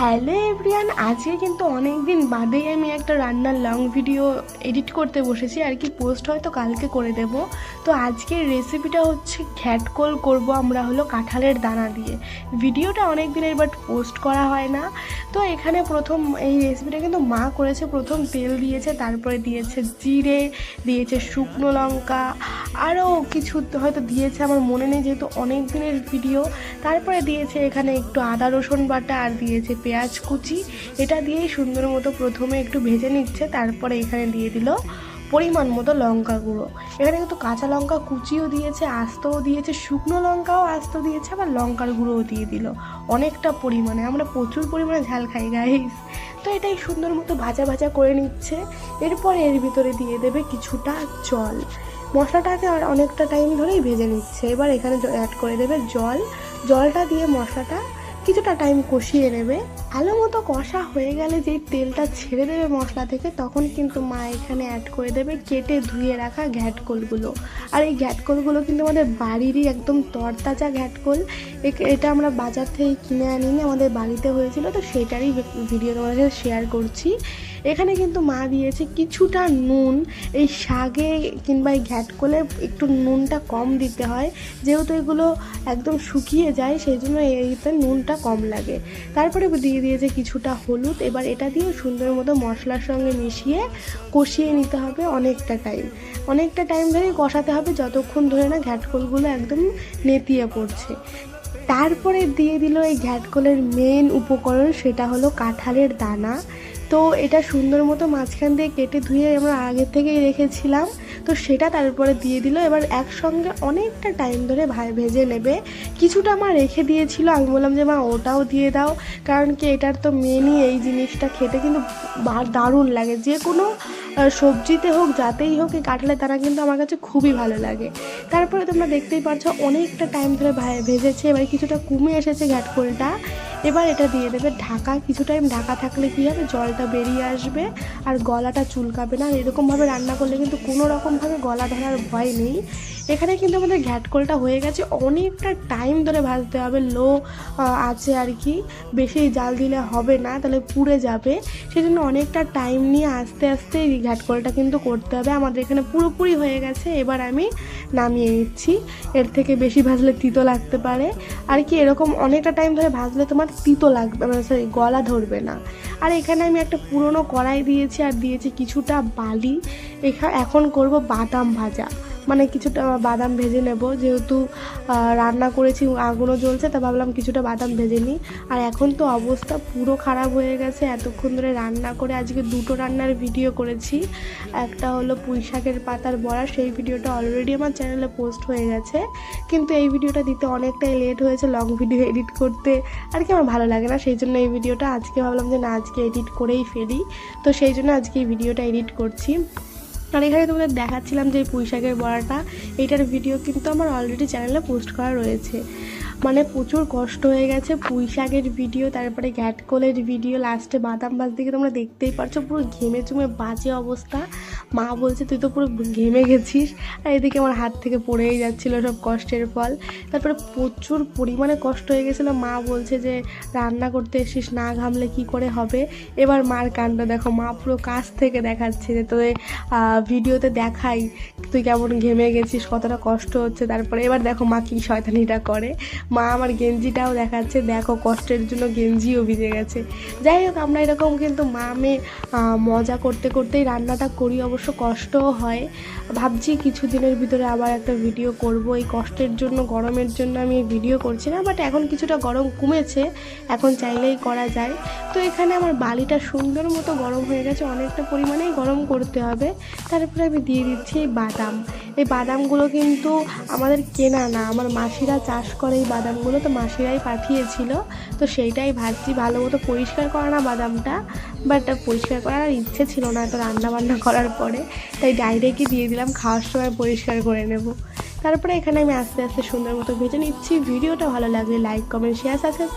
Hello everyone আজকে কিন্তু অনেক দিন বাদেই আমি একটা রান্নার লং ভিডিও এডিট করতে বসেছি, আর কি পোস্ট হয়তো কালকে করে দেব। তো আজকের রেসিপিটা হচ্ছে ঘ্যাটকোল করব আমরা হলো কাঁঠালের দানা দিয়ে। ভিডিওটা অনেক দিনের বাট পোস্ট করা হয় না। তো এখানে প্রথম এই রেসিপিটা কিন্তু মা করেছে, প্রথম তেল দিয়েছে, তারপরে দিয়েছে জিরে, দিয়েছে শুকনো লঙ্কা আরও কিছু হয়তো দিয়েছে আমার মনে নেই যেহেতু অনেক দিনের ভিডিও তারপরে দিয়েছে এখানে একটু আদা রসুন বাটা আর দিয়েছে পেঁয়াজ কুচি, এটা দিয়েই সুন্দর মতো প্রথমে একটু ভেজে নিচ্ছে, তারপরে এখানে দিয়ে দিল পরিমাণ মতো লঙ্কা গুঁড়ো। এখানে কিন্তু কাঁচা লঙ্কা কুচিও দিয়েছে, আস্তও দিয়েছে, শুকনো লঙ্কাও আস্ত দিয়েছে, আবার লঙ্কার গুঁড়োও দিয়ে দিল। অনেকটা পরিমাণে, আমরা প্রচুর পরিমাণে ঝাল খাই গাইস তো এটাই সুন্দর মতো ভাজা ভাজা করে নিচ্ছে। এরপরে এর ভিতরে দিয়ে দেবে কিছুটা জল। মশলাটাকে অনেকটা টাইম ধরেই ভেজে নিচ্ছে। এবার এখানে অ্যাড করে দেবে জল। জলটা দিয়ে মশলাটা কিছুটা টাইম কষিয়ে নেবে। ভালো মতো কষা হয়ে গেলে যেই তেলটা ছেড়ে দেবে মশলা থেকে, তখন কিন্তু মা এখানে অ্যাড করে দেবে কেটে ধুয়ে রাখা ঘ্যাটকোলগুলো। আর এই ঘ্যাটকোলগুলো কিন্তু আমাদের বাড়িরই একদম তরতাজা ঘ্যাটকোল। এটা আমরা বাজার থেকে কিনে আনিনি, আমাদের বাড়িতে হয়েছিল, তো সেটারই ভিডিও তোমাদের শেয়ার করছি। এখানে কিন্তু মা দিয়েছে কিছুটা নুন। এই শাগে কিংবা এই ঘ্যাটকোলে একটু নুনটা কম দিতে হয়। যেহেতু এগুলো একদম শুকিয়ে যায়, সেই জন্য এইতে নুনটা কম লাগে। তারপরে দিয়ে দিয়েছে কিছুটা হলুদ। এবার এটা দিয়ে সুন্দর মতো মশলার সঙ্গে মিশিয়ে কষিয়ে নিতে হবে অনেকটা টাইম অনেকটা টাইম ধরে কষাতে হবে, যতক্ষণ ধরে না ঘ্যাটকোলগুলো একদম নেতিয়ে পড়ছে। তারপরে দিয়ে দিল এই ঘ্যাটকোলের মেন উপকরণ, সেটা হলো কাঁঠালের দানা। তো এটা সুন্দর মতো মাঝখান দিয়ে কেটে ধুয়ে আমরা আগে থেকেই রেখেছিলাম। তো সেটা তারপরে দিয়ে দিল। এবার একসঙ্গে অনেকটা টাইম ধরে ভাই ভেজে নেবে। কিছুটা মা রেখে দিয়েছিল। আমি বললাম যে, মা, ওটাও দিয়ে দাও। কারণ কি, এটার তো মেনই এই জিনিসটা খেতে কিন্তু দারুণ লাগে। যে কোনো সবজিতে হোক, যাতেই হোক এই কাঁঠালের দানা কিন্তু আমার কাছে খুবই ভালো লাগে। তারপরে তোমরা দেখতেই পারছ, অনেকটা টাইম ধরে ভেজেছে। এবার কিছুটা কমে এসেছে ঘ্যাটকোলটা। এবার এটা দিয়ে দেবে ঢাকা। কিছু টাইম ঢাকা থাকলে কী হবে? জলটা বেরিয়ে আসবে আর গলাটা চুলকাবে না। আর এরকমভাবে রান্না করলে কিন্তু কোনো রকমভাবে গলা ধরার ভয় নেই। এখানে কিন্তু আমাদের ঘ্যাটকোলটা হয়ে গেছে। অনেকটা টাইম ধরে ভাজতে হবে। লো আছে আর কি। বেশি জাল দিলে হবে না, তাহলে পুড়ে যাবে। সেই জন্য অনেকটা টাইম নিয়ে আস্তে আস্তে এই ঘ্যাটকোলটা কিন্তু করতে হবে। আমাদের এখানে পুরোপুরি হয়ে গেছে। এবার আমি নামিয়ে নিচ্ছি। এর থেকে বেশি ভাজলে তিতো লাগতে পারে। আর কি এরকম অনেকটা টাইম ধরে ভাজলে তোমার তিতো লাগবে মানে সরি গলা ধরবে না। আর এখানে আমি একটা পুরনো কড়াই দিয়েছি, আর দিয়েছি কিছুটা বালি। এখানে এখন করব বাদাম ভাজা। মানে কিছুটা বাদাম ভেজে নেব। যেহেতু রান্না করেছি, আগুনও জ্বলছে, তা ভাবলাম কিছুটা বাদাম ভেজে নিই। আর এখন তো অবস্থা পুরো খারাপ হয়ে গেছে। এতক্ষণ ধরে রান্না করে আজকে দুটো রান্নার ভিডিও করেছি। একটা হলো পুঁই শাকের পাতার বড়া, সেই ভিডিওটা অলরেডি আমার চ্যানেলে পোস্ট হয়ে গেছে। কিন্তু এই ভিডিওটা দিতে অনেকটাই লেট হয়েছে লং ভিডিও এডিট করতে আর কি আমার ভালো লাগে না। সেই জন্য এই ভিডিওটা আজকে ভাবলাম যে না, আজকে এডিট করেই ফেলি। তো সেই জন্য আজকে এই ভিডিওটা এডিট করছি। আর এখানে তোমাদের দেখাচ্ছিলাম যে পুঁই শাকের বড়াটা এটার ভিডিও কিন্তু আমার অলরেডি চ্যানেলে পোস্ট করা রয়েছে। মানে প্রচুর কষ্ট হয়ে গেছে, পুঁই শাকের ভিডিও তারপরে ঘ্যাটকোলের ভিডিও লাস্টে বাদাম বাজ দিকে তোমরা দেখতেই পারছ, পুরো ঘেমে চুমে বাজে অবস্থা। মা বলছে, তুই তো পুরো ঘেমে গেছিস। আর এদিকে আমার হাত থেকে পড়েই যাচ্ছিল সব কষ্টের ফল। তারপরে প্রচুর পরিমাণে কষ্ট হয়ে গেছিল। মা বলছে যে, রান্না করতে এসিস না ঘামলে কি করে হবে? এবার মার কাণ্ড, দেখো, মা পুরো কাছ থেকে দেখাচ্ছে যে, তোদের ভিডিওতে দেখাই, তুই কেমন ঘেমে গেছিস, কতটা কষ্ট হচ্ছে। তারপরে এবার দেখো মা কি শয়তানিটা করে। মা আমার গেঞ্জিটাও দেখাচ্ছে, দেখো কষ্টের জন্য গেঞ্জিও ভিজে গেছে। যাই হোক, আমরা এরকম কিন্তু মা মেয়ে মজা করতে করতেই রান্নাটা করি, অবশ্য কষ্টও হয়। ভাবছি কিছু দিনের ভিতরে আবার একটা ভিডিও করব। এই কষ্টের জন্য, গরমের জন্য আমি ভিডিও করছি না বাট এখন কিছুটা গরম কমেছে, এখন চাইলেই করা যায়। তো এখানে আমার বালিটা সুন্দর মতো গরম হয়ে গেছে, অনেকটা পরিমাণেই গরম করতে হবে। তারপরে আমি দিয়ে দিচ্ছি এই বাদাম। এই বাদামগুলো কিন্তু আমাদের কেনা না, আমার মাসিরা চাষ করে এই বাদামগুলো তো মাসিরাই পাঠিয়েছিল, তো সেইটাই ভাবছি ভালো মতো পরিষ্কার করা না বাদামটা বাট পরিষ্কার করার ইচ্ছে ছিল না তো রান্না বান্না করার পরে, তাই ডাইরেক্টই দিয়ে দিলাম, খাওয়ার সময় পরিষ্কার করে নেব। তারপরে এখানে আমি আস্তে আস্তে সুন্দর মতো ভেজে নিচ্ছি। ভিডিওটা ভালো লাগলে লাইক কমেন্ট শেয়ার সাবস্ক্রাইব